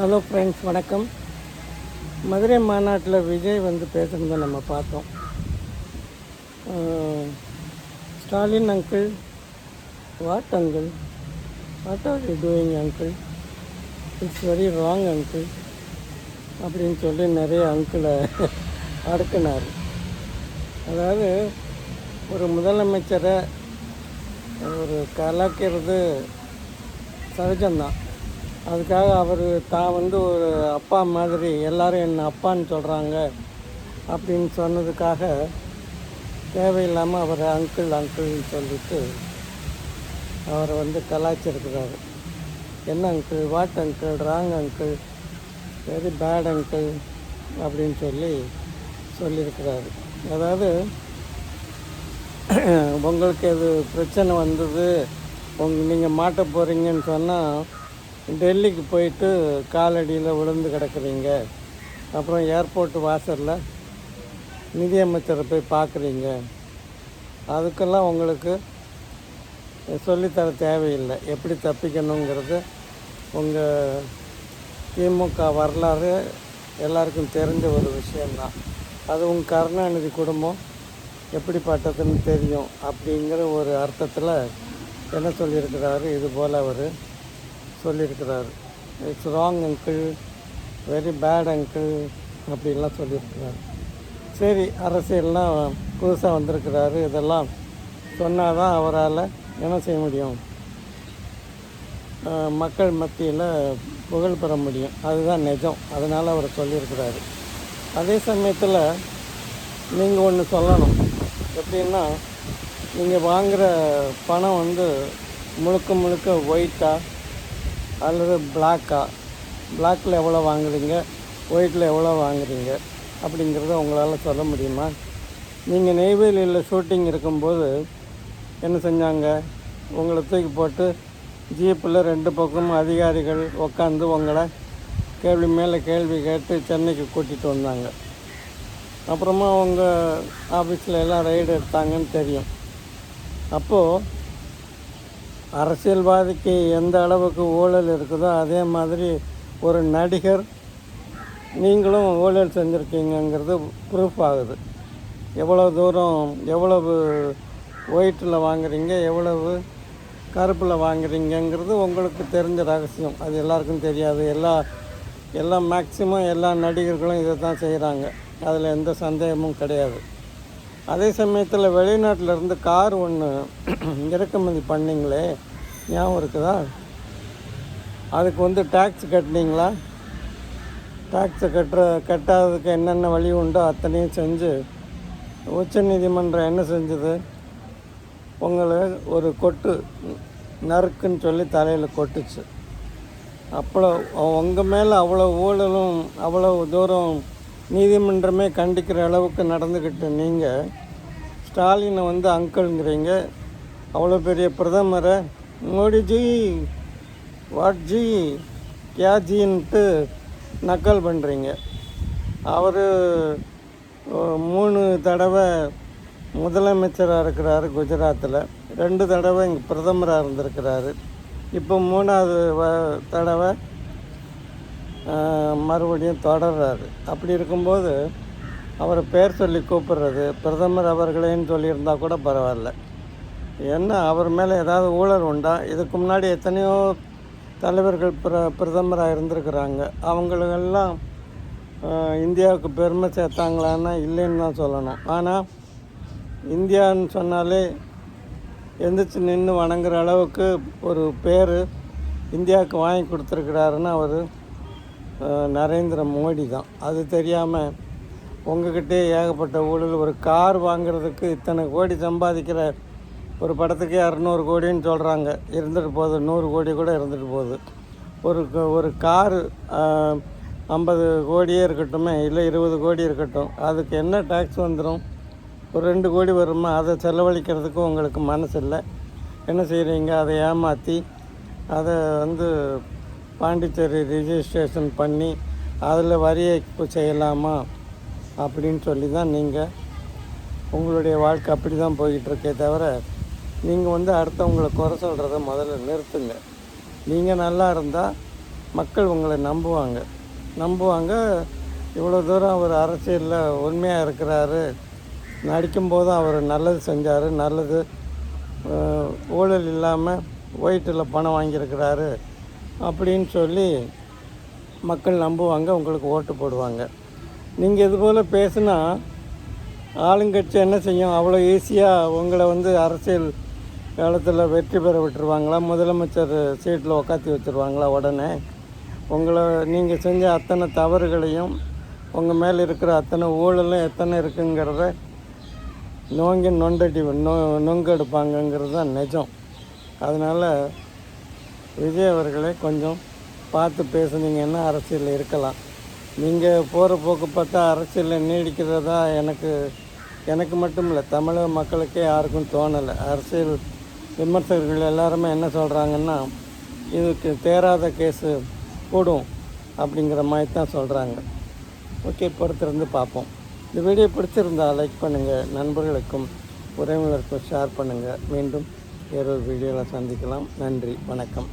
Hello friends வணக்கம். மதுரை மாநாட்டில் விஜய் வந்து பேசுனதை நம்ம பார்த்தோம். Stalin uncle what uncle what are you doing uncle it's very wrong uncle அப்படின்னு சொல்லி நிறைய அங்கிளை அடுக்கினார். அதாவது ஒரு முதலமைச்சரை ஒரு கலாக்கிறது சகஜம்தான். அதுக்காக அவர் தான் வந்து ஒரு அப்பா மாதிரி எல்லாரும் என்னை அப்பான்னு சொல்கிறாங்க அப்படின்னு சொன்னதுக்காக தேவையில்லாமல் அவர் அங்கிள் அங்கிள்னு சொல்லிட்டு அவரை வந்து கலாய்ச்சிருக்கிறாரு. என்ன uncle what uncle wrong uncle very bad uncle அப்படின்னு சொல்லி சொல்லியிருக்கிறாரு. அதாவது உங்களுக்கு எது பிரச்சனை வந்தது? உங்க நீங்கள் மாட்ட போகிறீங்கன்னு சொன்னால் டெல்லிக்கு போயிட்டு காலடியில் விழுந்து கிடக்குறீங்க. அப்புறம் ஏர்போர்ட் வாசலில் நிதியமைச்சரை போய் பார்க்குறீங்க. அதுக்கெல்லாம் உங்களுக்கு சொல்லித்தர தேவையில்லை. எப்படி தப்பிக்கணுங்கிறது உங்கள் திமுக வரலாறு எல்லாருக்கும் தெரிஞ்ச ஒரு விஷயந்தான் அது உங்கள் கருணாநிதி குடும்பம் எப்படிப்பட்டதுன்னு தெரியும் அப்படிங்கிற ஒரு அர்த்தத்தில் என்ன சொல்லியிருக்கிறாரு? இது போல் அவர். சொல்லியிருக்கிறாரு. It's wrong uncle very bad uncle அப்படின்லாம் சொல்லியிருக்கிறார். சரி அரசியல்லாம் புதுசாக வந்திருக்கிறாரு. இதெல்லாம் சொன்னால் தான் அவரால் என்ன செய்ய முடியும்? மக்கள் மத்தியில் புகழ் பெற முடியும். அதுதான் நிஜம். அதனால் அவர் சொல்லியிருக்கிறாரு. அதே சமயத்தில் நீங்கள் ஒன்று சொல்லணும். எப்படின்னா நீங்கள் வாங்குகிற பணம் வந்து முழுக்க முழுக்க ஒயிட்டாக அல்லது பிளாக்கா? பிளாக்கில் எவ்வளோ வாங்குறீங்க? ஒயிட்டில் எவ்வளோ வாங்குறீங்க? அப்படிங்கிறத உங்களால் சொல்ல முடியுமா? நீங்கள் நெய்வேலியில் ஷூட்டிங் இருக்கும்போது என்ன செஞ்சாங்க? உங்களை தூக்கி போட்டு ஜீப்பில் ரெண்டு பக்கமும் அதிகாரிகள் உட்காந்து உங்களை கேள்வி மேலே கேள்வி கேட்டு சென்னைக்கு கூட்டிகிட்டு வந்தாங்க. அப்புறமா அவங்க ஆஃபீஸில் எல்லாம் ரைடு எடுத்தாங்கன்னு தெரியும். அப்போது அரசியல்வாதிக்கு எந்த அளவுக்கு ஊழல் இருக்குதோ அதே மாதிரி ஒரு நடிகர் நீங்களும் ஊழல் செஞ்சுருக்கீங்கங்கிறது ப்ரூஃப் ஆகுது. எவ்வளோ தூரம் எவ்வளவு ஒயிட்டில் வாங்குறீங்க எவ்வளவு கருப்பில் வாங்குறீங்கங்கிறது உங்களுக்கு தெரிஞ்ச ரகசியம். அது எல்லாருக்கும் தெரியாது. எல்லா எல்லா மேக்சிமம் எல்லா நடிகர்களும் இதை தான் செய்கிறாங்க அதில் எந்த சந்தேகமும் கிடையாது. அதே சமயத்தில் வெளிநாட்டில் இருந்து கார் ஒன்று இறக்குமதி பண்ணீங்களே ஞாபகம் இருக்குதா? அதுக்கு வந்து டேக்ஸ் கட்டினீங்களா? டேக்ஸை கட்டுற கட்டாததுக்கு என்னென்ன வழி உண்டோ அத்தனையும் செஞ்சு உச்சநீதிமன்றம் என்ன செஞ்சது? உங்களை ஒரு கொட்டு நறுக்குன்னு சொல்லி தலையில் கொட்டுச்சு. அவ்வளோ உங்கள் மேலே அவ்வளோ ஊழலும் அவ்வளோ தூரம் நீதிமன்றமே கண்டிக்கிற அளவுக்கு நடந்துக்கிட்டு நீங்கள் ஸ்டாலினை வந்து அங்கிள்ங்கிறீங்க அவ்வளோ பெரிய பிரதமரை மோடிஜி வாட்ஜி கியாஜின்ட்டு நக்கல் பண்ணுறீங்க அவர் மூணு தடவை முதலமைச்சராக இருக்கிறார் குஜராத்தில் ரெண்டு தடவை இங்கே பிரதமராக இருந்திருக்கிறாரு. இப்போ மூணாவது வ தடவை மறுபடியும் தொடர்றாரு. அப்படி இருக்கும்போது அவரை பேர் சொல்லி கூப்பிடுறது பிரதமர் அவர்களேன்னு சொல்லியிருந்தால் கூட பரவாயில்ல. என்ன அவர் மேலே ஏதாவது ஊழல் உண்டா? இதுக்கு முன்னாடி எத்தனையோ தலைவர்கள் பிர பிரதமராக இருந்திருக்கிறாங்க. அவங்களுக்கெல்லாம் இந்தியாவுக்கு பெருமை சேர்த்தாங்களான்னா இல்லைன்னு தான் சொல்லணும். ஆனால் இந்தியான்னு சொன்னாலே எந்திரிச்சு நின்று வணங்குற அளவுக்கு ஒரு பேர் இந்தியாவுக்கு வாங்கி கொடுத்துருக்கிறாருன்னு அவர் நரேந்திர மோடி தான். அது தெரியாமல் உங்ககிட்டே ஏகப்பட்ட ஊழல் ஒரு கார் வாங்குறதுக்கு இத்தனை கோடி சம்பாதிக்கிற ஒரு படத்துக்கே இரநூறு கோடின்னு சொல்கிறாங்க இருந்துட்டு போகுது நூறு கோடி கூட இருந்துட்டு போகுது. ஒரு க- ஒரு காரு ஐம்பது கோடியே இருக்கட்டுமே இல்லை இருபது கோடி இருக்கட்டும் அதுக்கு என்ன டேக்ஸ் வந்துடும் ஒரு ரெண்டு கோடி வருமா? அதை செலவழிக்கிறதுக்கு உங்களுக்கு மனசு இல்லை என்ன செய்கிறீங்க அதை ஏமாற்றி அதை வந்து பாண்டிச்சேரி ரிஜிஸ்ட்ரேஷன் பண்ணி அதில் வரி ஏய்ப்பு செய்யலாமா அப்படின்னு சொல்லி தான் நீங்கள் உங்களுடைய வாழ்க்கை அப்படி தான் போய்கிட்டு தவிர நீங்கள் வந்து அடுத்தவங்களை குறை சொல்கிறத முதல்ல நிறுத்துங்க. நீங்கள் நல்லா இருந்தால் மக்கள் உங்களை நம்புவாங்க. நம்புவாங்க. இவ்வளோ தூரம் அவர் அரசியலில் உண்மையாக இருக்கிறாரு. நடிக்கும்போதும் அவர் நல்லது செஞ்சார். நல்லது ஊழல் இல்லாமல் ஒயிட்டில் பணம் வாங்கியிருக்கிறாரு. அப்படின்னு சொல்லி மக்கள் நம்புவாங்க உங்களுக்கு ஓட்டு போடுவாங்க. நீங்கள் இதுபோல் பேசுனா ஆளுங்கட்சி என்ன செய்யும்? அவ்வளோ ஈஸியாக உங்களை வந்து அரசியல் காலத்தில் வெற்றி பெற விட்டுருவாங்களா? முதலமைச்சர் சீட்டில் உக்காத்தி வச்சுருவாங்களா உடனே? உங்களை நீங்கள் செஞ்ச அத்தனை தவறுகளையும் உங்கள் மேலே இருக்கிற அத்தனை ஊழலும் எத்தனை இருக்குங்கிறத நோங்கி நொண்டடி நொ நொங்கெடுப்பாங்கங்கிறது தான் நிஜம். அதனால் விஜய் அவர்களே கொஞ்சம் பார்த்து பேசுனீங்கன்னா அரசியலில் இருக்கலாம். நீங்கள் போகிற போக்கு பார்த்தா அரசியலில் நீடிக்கிறதா எனக்கு எனக்கு மட்டும் இல்லை தமிழக மக்களுக்கே யாருக்கும் தோணலை. அரசியல் விமர்சகர்கள் எல்லாருமே என்ன சொல்கிறாங்கன்னா இதுக்கு தேராத கேஸு கூடும் அப்படிங்கிற மாதிரி தான் சொல்கிறாங்க ஓகே பொறுத்திருந்து பார்ப்போம். இந்த வீடியோ பிடிச்சிருந்தால் லைக் பண்ணுங்கள் நண்பர்களுக்கும் உறவினருக்கும் ஷேர் பண்ணுங்கள் மீண்டும் வேறொரு வீடியோவில் சந்திக்கலாம். நன்றி வணக்கம்.